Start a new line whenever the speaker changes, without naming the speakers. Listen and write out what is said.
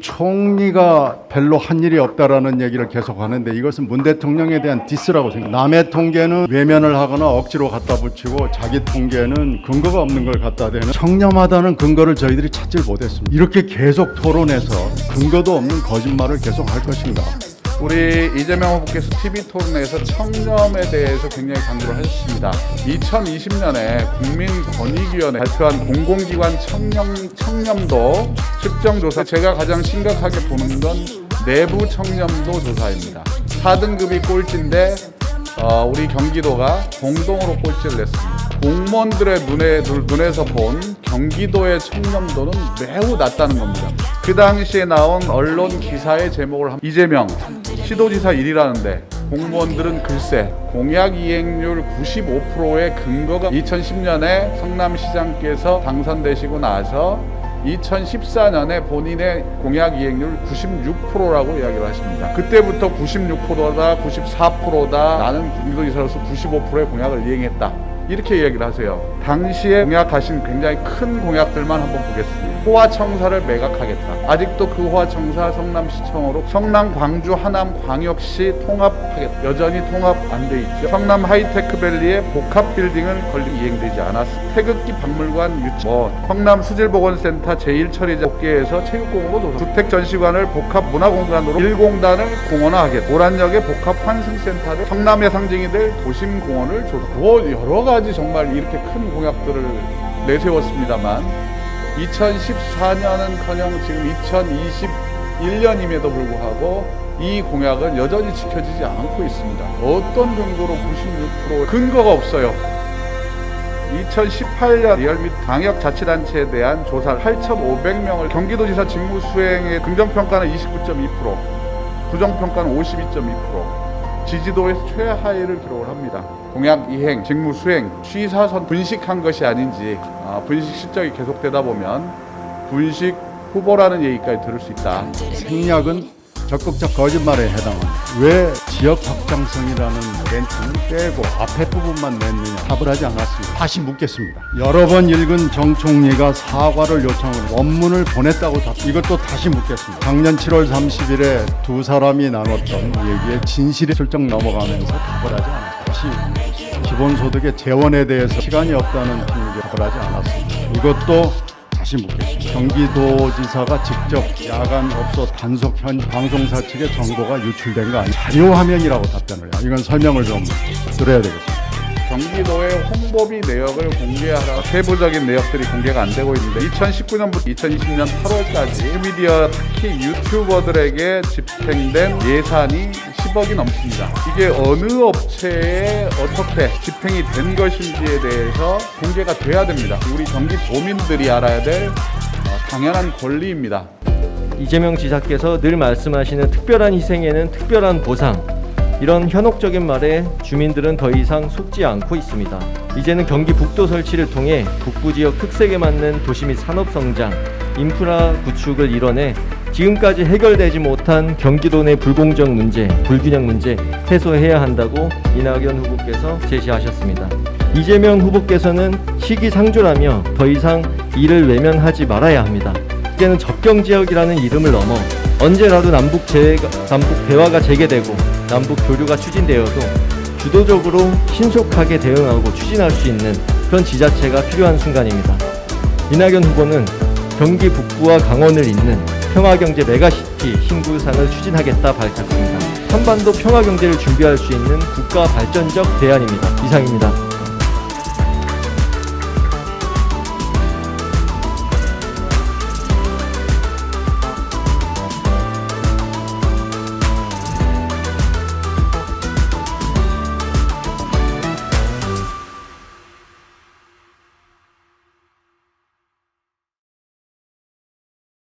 총리가 별로 한 일이 없다라는 얘기를 계속 하는데 이것은 문 대통령에 대한 디스라고 생각합니다. 남의 통계는 외면을 하거나 억지로 갖다 붙이고 자기 통계는 근거가 없는 걸 갖다 대는 청렴하다는 근거를 저희들이 찾질 못했습니다. 이렇게 계속 토론해서 근거도 없는 거짓말을 계속 할 것인가?
우리 이재명 후보께서 TV 토론에서 청렴에 대해서 굉장히 강조를 하셨습니다. 2020년에 국민권익위원회 발표한 공공기관 청렴, 청렴도 측정 조사 제가 가장 심각하게 보는 건 내부 청렴도 조사입니다. 4등급이 꼴찌인데 어, 우리 경기도가 공동으로 꼴찌를 냈습니다. 공무원들의 눈에, 눈- 눈에서 본 경기도의 청렴도는 매우 낮다는 겁니다. 그 당시에 나온 언론 기사의 제목을 함- 이재명 시도지사 1위라는데 공무원들은 글쎄 공약 이행률 95%의 근거가 2010년에 성남시장께서 당선되시고 나서 2014년에 본인의 공약 이행률 96%라고 이야기를 하십니다. 그때부터 96%다, 94%다, 나는 경기도지사로서 95%의 공약을 이행했다. 이렇게 이야기를 하세요. 당시에 공약하신 굉장히 큰 공약들만 한번 보겠습니다. 호화청사를 매각하겠다. 아직도 그 호화청사 성남시청으로 성남, 광주, 하남, 광역시 통합하겠다. 여전히 통합 안 돼 있죠. 성남 하이테크밸리의 복합 빌딩을 건립 이행되지 않았습니다. 태극기 박물관 유치, 뭐 성남 수질보건센터 제1처리자 복귀에서 체육공원으로 주택 전시관을 복합 문화공간으로 1공단을 공원화하겠다. 오란역의 복합 환승센터를 성남의 상징이 될 도심공원을 조성. 뭐 여러 가지 정말 이렇게 큰 공약들을 내세웠습니다만 2014년은커녕 지금 2021년임에도 불구하고 이 공약은 여전히 지켜지지 않고 있습니다. 어떤 근거로 96% 근거가 없어요. 2018년 리얼미 방역 자치단체에 대한 조사 8,500명을 경기도지사 직무 수행의 긍정평가는 29.2%, 부정평가는 52.2%. 지지도에서 최하위를 기록을 합니다. 공약 이행, 직무 수행, 취사선 분식한 것이 아닌지 아, 분식 실적이 계속되다 보면 분식 후보라는 얘기까지 들을 수 있다.
생략은 적극적 거짓말에 해당합니다. 왜 지역 확장성이라는 멘트는 빼고 앞에 부분만 냈느냐 답을 하지 않았습니다. 다시 묻겠습니다. 여러 번 읽은 정 총리가 사과를 요청을 원문을 보냈다고 답. 이것도 다시 묻겠습니다. 작년 7월 30일에 두 사람이 나눴던 얘기에 진실이 슬쩍 넘어가면서 답을 하지 않았습니다. 다시 묻겠습니다. 기본소득의 재원에 대해서 시간이 없다는 분위기 답을 하지 않았습니다. 이것도 다시 묻겠습니다. 경기도지사가 직접 야간 업소 단속 현 방송사 측의 정보가 유출된 거 아니에요? 자료 화면이라고 답변을 해요. 이건 설명을 좀 드려야 되겠습니다.
경기도의 홍보비 내역을 공개하라 세부적인 내역들이 공개가 안 되고 있는데 2019년부터 2020년 8월까지 미디어 특히 유튜버들에게 집행된 예산이 10억이 넘습니다. 이게 어느 업체에 어떻게 집행이 된 것인지에 대해서 공개가 돼야 됩니다. 우리 경기 도민들이 알아야 될 어, 당연한 권리입니다.
이재명 지사께서 늘 말씀하시는 특별한 희생에는 특별한 보상 이런 현혹적인 말에 주민들은 더 이상 속지 않고 있습니다. 이제는 경기 북도 설치를 통해 북부 지역 특색에 맞는 도시 및 산업 성장, 인프라 구축을 이뤄내 지금까지 해결되지 못한 경기도 내 불공정 문제, 불균형 문제 해소해야 한다고 이낙연 후보께서 제시하셨습니다. 이재명 후보께서는 시기상조라며 더 이상 이를 외면하지 말아야 합니다. 이제는 접경 지역이라는 이름을 넘어 언제라도 남북 재가, 남북 대화가 재개되고 남북 교류가 추진되어도 주도적으로 신속하게 대응하고 추진할 수 있는 그런 지자체가 필요한 순간입니다. 이낙연 후보는 경기 북부와 강원을 잇는 평화경제 메가시티 신구상을 추진하겠다 밝혔습니다. 한반도 평화경제를 준비할 수 있는 국가 발전적 대안입니다. 이상입니다.